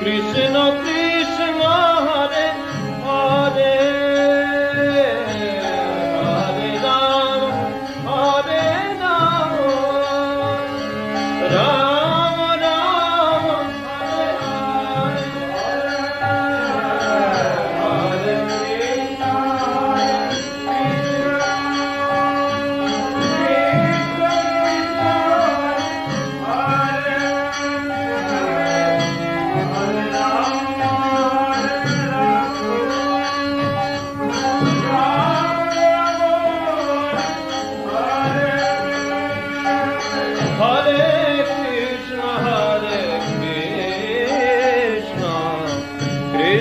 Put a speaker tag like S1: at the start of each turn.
S1: Krishna